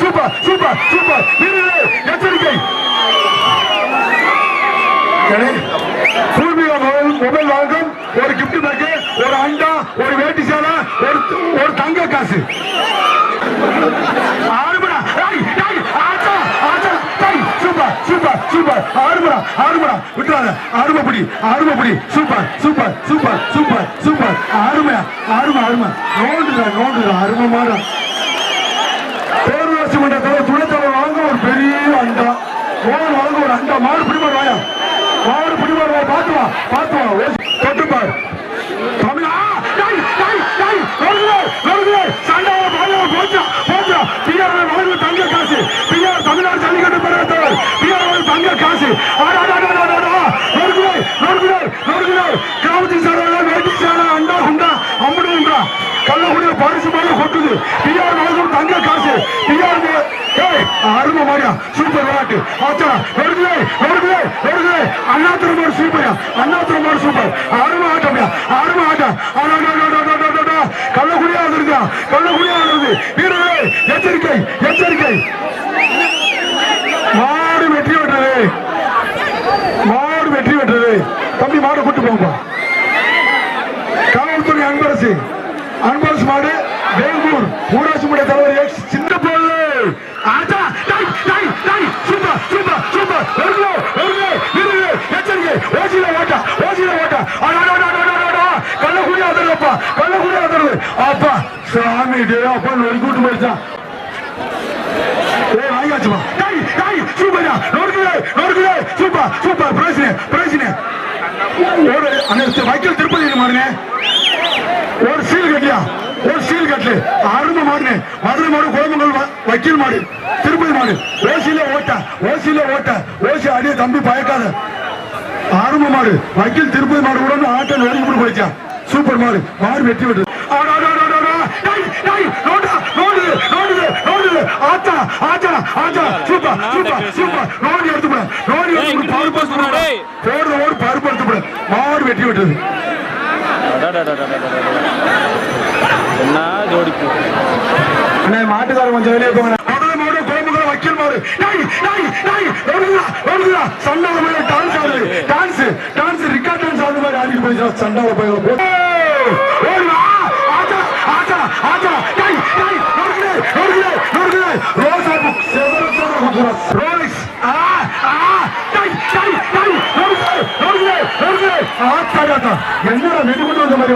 Super super super எச்சரிக்கை சரி. Mobile வாங்கும் ஒரு கிப்ட் பேக்கு ஒரு அண்டா ஒரு வேட்டி சேலை ஒரு ஒரு தங்க காசு ஆறுமடா ஏய் ஏய் ஆச்சா ஆச்சா டேய் சூப்பர் சூப்பர் சூப்பர் ஆறுமடா ஆறுமடா விட்டுறாத ஆறுமப்படி ஆறுமப்படி super super super super super. ஆறுமையா ஆறுமை ஆறுமை நோண்டுடா நோண்டுடா அருமை மாடா. பேரூராட்சி மன்றத்தில் துணைத்தலைவர் வாங்க ஒரு பெரிய அண்டா. ஓன் வாங்க ஒரு அண்டா. மாடு பிடிமாடு வாயா. மாடு பிடிமாடு வா பார்த்து வா பார்த்து வா. சூப்பரா சூப்பர் விளையாட்டு ஆச்சா வருது வருது வருது அண்ணா திருமாடு சூப்பரா அண்ணா திருமாடு சூப்பர் அருமை ஆட்டம்யா அருமை ஆட்டம். ஆடாடாடாடாடாடா கள்ளக்குடியா வந்துருக்கா கள்ளக்குடியா வந்துருது. வீரர்களே எச்சரிக்கை எச்சரிக்கை. மாடு வெற்றி பெற்றது. மாடு வெற்றி பெற்றது. தம்பி மாடு கூட்டு போங்கப்பா. காவல்துறை அன்பரசு. அன்பரசு மாடு வேங்கூர் ஊராட்சி மன்ற தலைவர் எக்ஸ் சின்ன போது ஆச்சா டை டை டை சூப்பர் சூப்பர் சூப்பர் வருகிறே வருகிறே வீரர்களே எச்சரிக்கை ஓசியில ஓட்டா ஓசியில ஓட்டா அடாடாடாடாடாடா கள்ளக்குடி ஆதரவுப்பா கள்ளக்குடி ஆதரவு அப்பா சாமி டே அப்பா நொறுக்கி விட்டு போயிடுச்சான் ஏய் வாங்கியாச்சுமா டேய் டேய் சூப்பர்யா நொறுக்குதே நொறுக்குதே. Super super. பிரச்சனை பிரச்சனை ஒரு அந்த வைக்கல் திருப்பதி மாறுங்க ஒரு சீல் கட்டியா? ஒரு சீல் கட்டு. அருமை மாடுங்க மதுரை மாடு குழம்புகள் வக்கீல் மாடு. திருப்பதி மாடு. ஓசியில ஓட்ட ஓசியில ஓட்ட. ஓசி அடிய தம்பி பயக்காத. ஆரம்ப மாடு. வக்கீல் திருப்பதி மாடு கூட ஆட்டம் நொறுக்கி போட்டு போயிடுச்சா சூப்பர் மாடு மாடு வெட்டி விட்டு. ஆச்சா, ஆச்சா, ஆச்சா. Super, super, super. நோண்டி எடுத்து போடு. நோண்டி எடுத்து போடு. பருப்பு எடுத்து போடு. டேய். போடுற ஓடு பருப்பு எடுத்து போடு. மாடு வெட்டி விட்டது என்ன ஜோடிக்கு அண்ணா மாட்டுக்காரர் கொஞ்சம் வெளியே போங்க வக்கீல் டான்ஸ் ஆடுது டான்ஸ் டான்ஸ் రాజకీయ పిలిచిన చండాల పైన ఎన్నో నిలుగుతుంది మరి